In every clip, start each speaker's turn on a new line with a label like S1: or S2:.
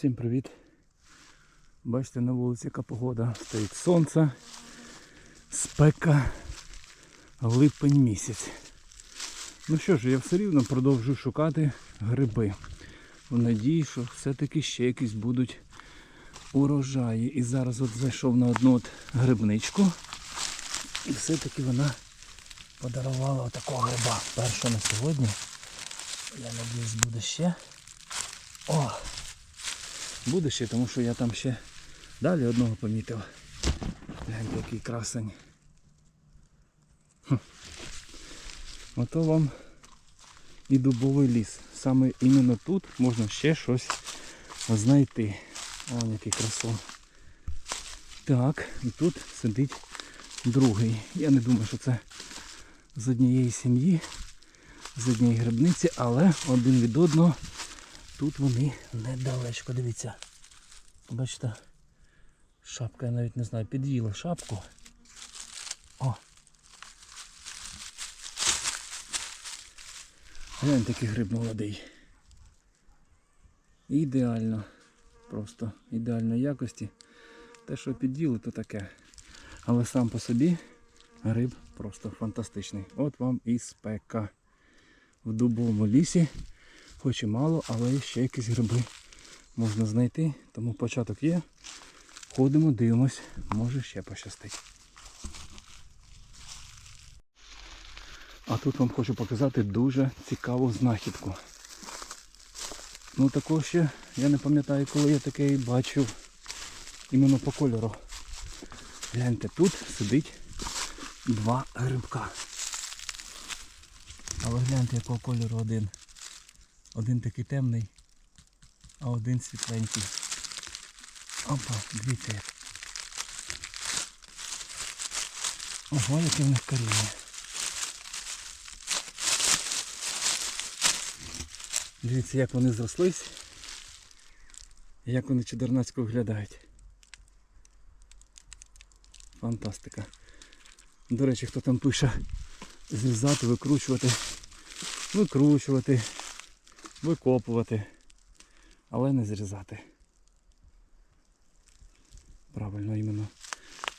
S1: Всім привіт. Бачите, на вулиці яка погода. Стоїть сонце, спека, липень місяць. Ну що ж, я все рівно продовжую шукати гриби. В надії, що все-таки ще якісь будуть урожаї. І зараз от зайшов на одну от грибничку. І все-таки вона подарувала отакого гриба. Першого на сьогодні. Я надіюсь, буде ще. О! Буде ще, тому що я там ще далі одного помітив. Гляньте, який красень. Хм. Ото вам і дубовий ліс. Саме іменно тут можна ще щось знайти. О, який красун. Так, і тут сидить другий. Я не думаю, що це з однієї сім'ї, з однієї грибниці, але один від одного тут вони недалечко. Дивіться. Бачите, шапка, я навіть не знаю, під'їла шапку. О! Глянь, такий гриб молодий. Ідеально. Просто ідеальної якості. Те, що під'їли, то таке. Але сам по собі гриб просто фантастичний. От вам і спека. В дубовому лісі, хоч і мало, але ще якісь гриби можна знайти. Тому початок є. Ходимо, дивимось, може ще пощастить. А тут вам хочу показати дуже цікаву знахідку. Ну такого ще я не пам'ятаю, коли я таке бачив іменно по кольору. Гляньте, тут сидить два грибка. Але гляньте, якого кольору один. Один такий темний, а один світленький. Опа, дивіться як. Ого, яке в них коріння. Дивіться, як вони зрослись. Як вони чудернацько виглядають. Фантастика. До речі, хто там пише зрізати, викручувати, викручувати, викопувати, але не зрізати. Правильно, іменно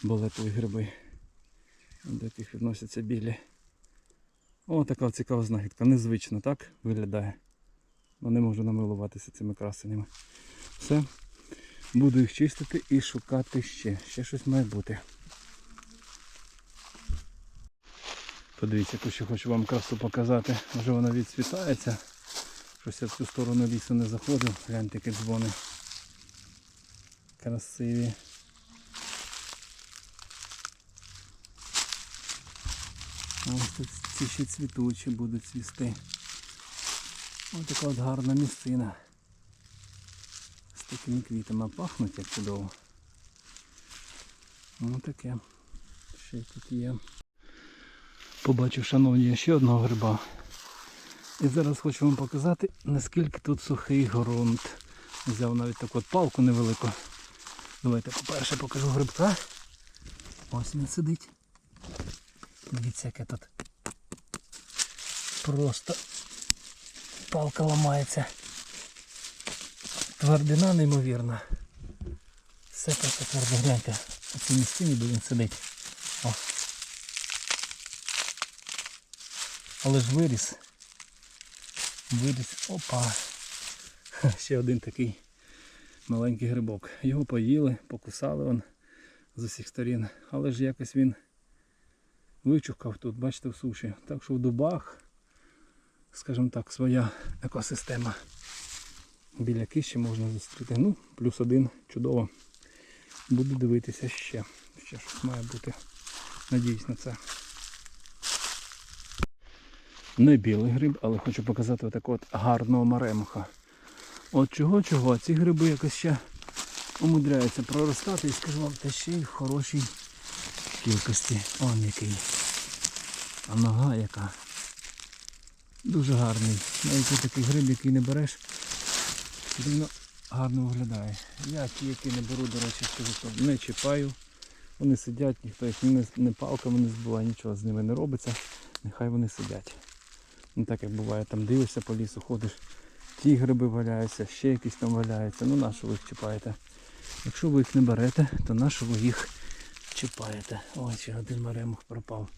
S1: болетові гриби, до яких відносяться білі. О, така цікава знахідка. Незвично так виглядає. Ну, не можу намилуватися цими красеннями. Все. Буду їх чистити і шукати ще. Ще щось має бути. Подивіться, яку ще хочу вам красу показати. Вже вона відцвітається. Щось я в цю сторону лісу не заходив. Гляньте, які дзвони. Красиві. Ось тут ці ще цвітучі будуть цвісти. Ось така от гарна місцина. З такими квітами пахнуть як чудово. Ось таке. Ще тут є. Побачив, шановні, ще одного гриба. І зараз хочу вам показати, наскільки тут сухий ґрунт. Взяв навіть таку от палку невелику. Давайте по-перше покажу грибка. Ось він сидить. Дивіться, яке тут. Просто палка ламається. Твердина неймовірна. Все просто твердо гляньте. У цій місцині, де він сидить. О. Але ж виріс. Виріс. Опа. Ще один такий маленький грибок. Його поїли, покусали он з усіх сторін. Але ж якось він вичухав тут, бачите, в суші. Так що в дубах, скажімо так, своя екосистема. Біля кищі можна зустріти. Ну, плюс один, чудово. Буду дивитися ще. Ще щось має бути. Надіюсь на це. Не білий гриб, але хочу показати отакого от гарного маремуха. От чого чого, ці гриби якось ще умудряються проростати і скажу вам, та ще й в хорошій кількості. Он який. А нога яка. Дуже гарний. Навіть такий гриб, який не береш, дивно гарно виглядає. Я ті, які не беру, до речі, скажу, не чіпаю. Вони сидять, ніхто їх не палками не збиває, нічого з ними не робиться. Нехай вони сидять. Не так як буває, там дивишся по лісу, ходиш, ті гриби валяються, ще якісь там валяються. Ну на що ви їх чіпаєте? Якщо ви їх не берете, то на що ви їх чіпаєте? Ой, ще один маремух пропав.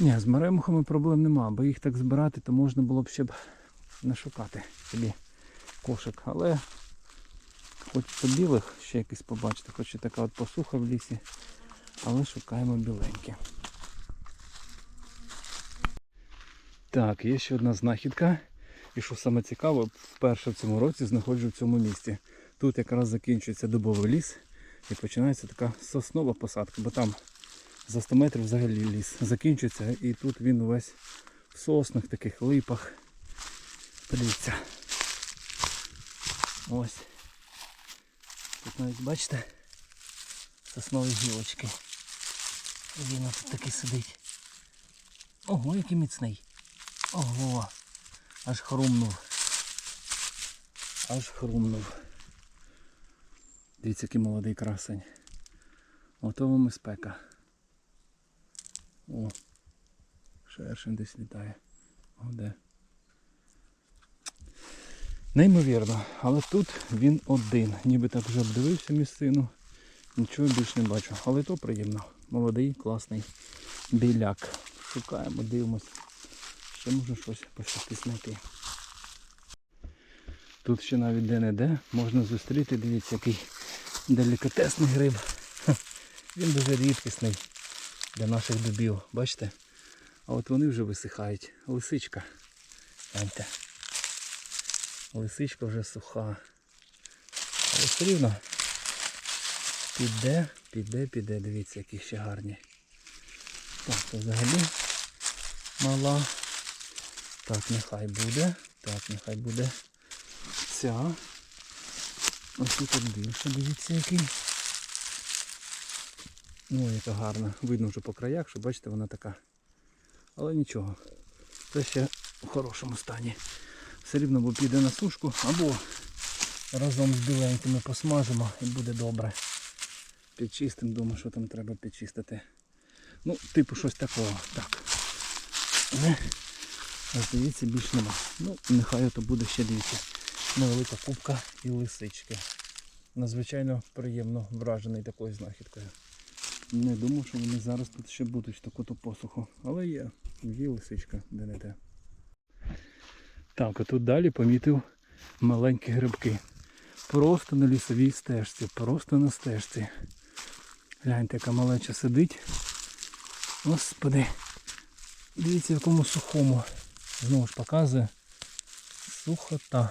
S1: Ні, з маремухами проблем нема, бо їх так збирати, то можна було б ще б не шукати собі кошик. Але хочеться білих ще якось побачити, хоч і така от посуха в лісі, але шукаємо біленькі. Так, є ще одна знахідка. І що саме цікаво, вперше в цьому році знаходжу в цьому місці. Тут якраз закінчується дубовий ліс і починається така соснова посадка, бо там за 100 метрів взагалі ліс закінчується і тут він увесь в соснах, таких липах. Подивіться. Ось. Тут навіть бачите соснові гілочки. Він тут такий сидить. Ого, який міцний. Ого. Аж хрумнув. Аж хрумнув. Дивіться, який молодий красень. Ото вам і спека. О, шершень десь літає. О, де. Неймовірно, але тут він один. Ніби так вже обдивився місцину. Нічого більш не бачу. Але то приємно. Молодий, класний біляк. Шукаємо, дивимось. Ще може щось пощастить знайти. Тут ще навіть де-не-де можна зустріти, дивіться, який делікатесний гриб. Він дуже рідкісний для наших дубів. Бачите? А от вони вже висихають. Лисичка. Гляньте. Лисичка вже суха. Все рівно піде, піде, піде. Дивіться, які ще гарні. Так, це взагалі мала. Так, нехай буде. Так, нехай буде ця. Ось тут більше, дивіться який. Ну, яка гарна. Видно вже по краях, що бачите, вона така. Але нічого. Це ще у хорошому стані. Все рівно бо піде на сушку або разом з біленькими посмажимо і буде добре. Підчистимо, думаю, що там треба підчистити. Ну, типу щось такого. Так. Здається, більш нема. Ну, нехай то буде ще дивіться. Невелика кубка і лисички. Надзвичайно приємно вражений такою знахідкою. Не думав, що вони зараз тут ще будуть таку-то посуху. Але є. Є лисичка, де не те. Так, а тут далі помітив маленькі грибки. Просто на лісовій стежці, просто на стежці. Гляньте, яка малеча сидить. Господи. Дивіться, якому сухому. Знову ж показує. Сухота.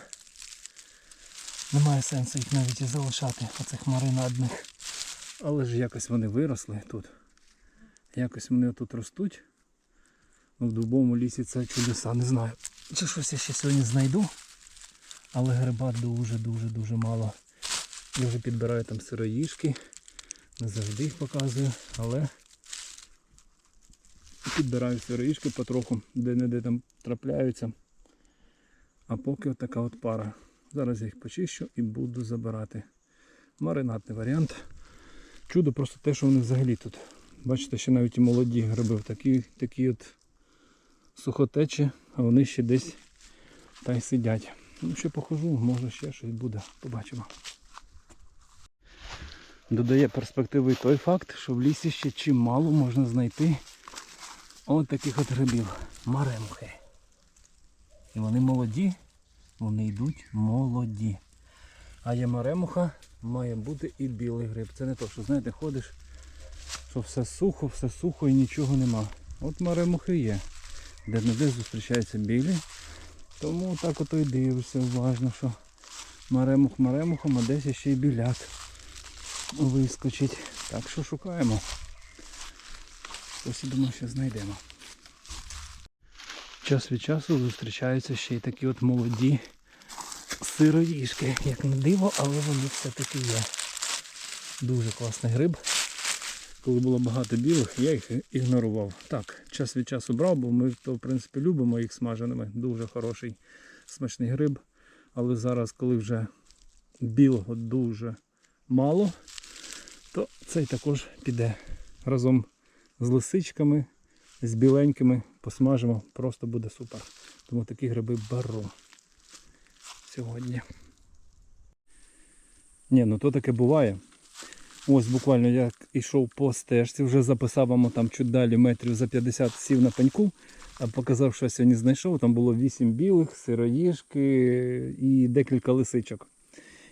S1: Немає сенсу їх навіть і залишати, оцих маринадних. Але ж якось вони виросли тут. Якось вони тут ростуть. В дубовому лісі це чудеса, не знаю. Чи щось я ще сьогодні знайду. Але гриба дуже-дуже-дуже мало. Я вже підбираю там сироїшки. Не завжди їх показую, але підбираю сироїшки потроху, де-не-де там трапляються. А поки от така от пара. Зараз я їх почищу і буду забирати. Маринадний варіант. Чудо просто те, що вони взагалі тут. Бачите, ще навіть і молоді гриби такі, такі от сухотечі, а вони ще десь та й сидять. Ну ще похожу, може ще щось буде. Побачимо. Додає перспективи той факт, що в лісі ще чимало можна знайти от таких от грибів. Маремухи. І вони молоді, вони йдуть молоді. А є маремуха, має бути і білий гриб. Це не то, що знаєте, ходиш, що все сухо, все сухо і нічого нема. От маремухи є. Де не де зустрічаються білі. Тому так ото і дивишся уважно, що маремух маремухом, а десь ще й біляк вискочить. Так що шукаємо. Ось і думаю, що знайдемо. Час від часу зустрічаються ще й такі от молоді сироїшки. Як не диво, але вони все-таки є. Дуже класний гриб. Коли було багато білих, я їх ігнорував. Так, час від часу брав, бо ми то в принципі любимо їх смаженими. Дуже хороший смачний гриб. Але зараз, коли вже білого дуже мало, то цей також піде разом з лисичками, з біленькими посмажимо, просто буде супер. Тому такі гриби беру. сьогодні. Ні, ну то таке буває. Ось буквально я йшов по стежці, вже записав вам там чуть далі метрів за 50 сів на пеньку, а показав, що я сьогодні знайшов. Там було 8 білих, сироїжки і декілька лисичок.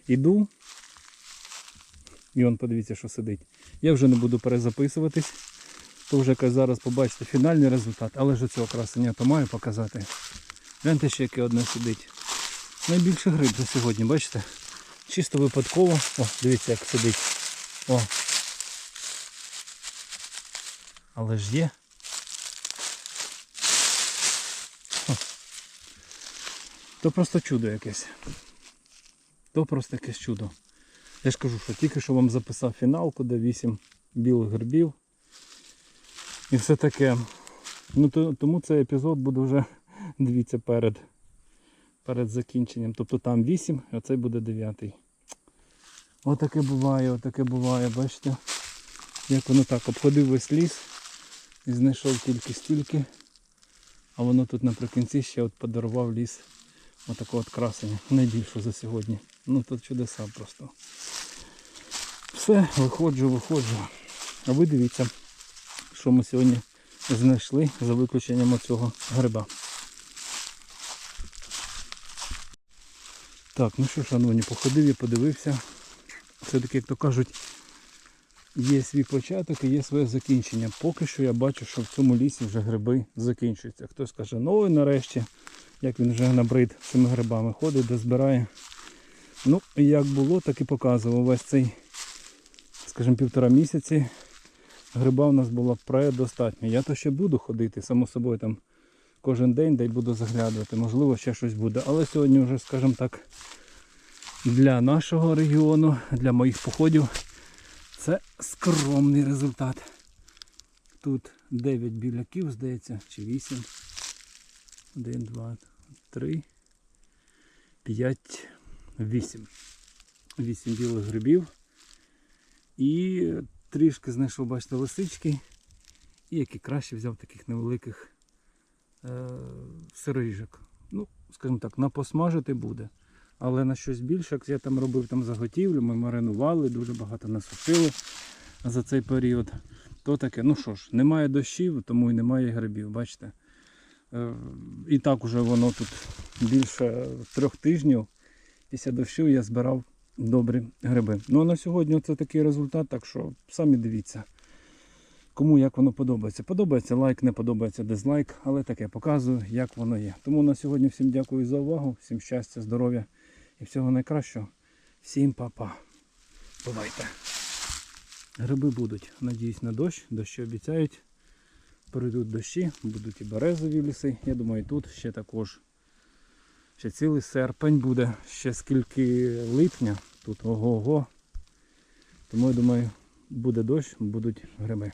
S1: Іду. І он подивіться, що сидить. Я вже не буду перезаписуватись. То вже зараз побачите фінальний результат, але ж цього красення то маю показати. Гляньте ще яке одне сидить. Найбільший гриб за сьогодні, бачите? Чисто випадково. О, дивіться, як сидить. О. Але ж є. О. То просто чудо якесь. То просто якесь чудо. Я ж кажу, що тільки що вам записав фіналку, де 8 білих грибів. І все таке. Ну, то, тому цей епізод буде вже, дивіться, перед, перед закінченням. Тобто там 8, а цей буде 9. Отаке буває, отаке буває, бачите? Як воно так обходив весь ліс і знайшов тільки стільки. А воно тут наприкінці ще от подарував ліс отакого от красення. Найбільшу за сьогодні. Ну тут чудеса просто. Все, виходжу, виходжу. А ви дивіться, що ми сьогодні знайшли за виключенням цього гриба. Так, ну що, шановні, походив і подивився. Все-таки, як то кажуть, є свій початок і є своє закінчення. Поки що я бачу, що в цьому лісі вже гриби закінчуються. Хтось каже, ну і нарешті, як він вже набрид цими грибами ходить, де збирає. Ну, як було, так і показував весь цей, скажімо, півтора місяці. Гриба у нас було предостатньо. Я то ще буду ходити, само собою там кожен день, де буду заглядувати. Можливо, ще щось буде. Але сьогодні вже, скажімо так, для нашого регіону, для моїх походів, це скромний результат. Тут 9 біляків, здається, чи 8. 1, 2, 3, 5, 8. 8 білих грибів. І трішки знайшов, бачите, лисички. І які краще взяв таких невеликих е, сирижок. Ну, скажімо так, на посмажити буде. Але на щось більше, як я там робив там заготівлю, ми маринували, дуже багато насушили за цей період. То таке, ну що ж, немає дощів, тому і немає грибів, бачите. Е, І так уже воно тут більше трьох тижнів. Після дощу я збирав добрі гриби. Ну а на сьогодні це такий результат, так що самі дивіться. Кому як воно подобається. Подобається лайк, не подобається дизлайк, але таке показую, як воно є. Тому на сьогодні всім дякую за увагу, всім щастя, здоров'я і всього найкращого. Всім па-па. Бувайте. Гриби будуть, надіюсь, на дощ. Дощі обіцяють. Прийдуть дощі, будуть і березові ліси. Я думаю, тут ще також. Ще цілий серпень буде, ще скільки липня. Тут ого-го. Тому я думаю, буде дощ, будуть гриби.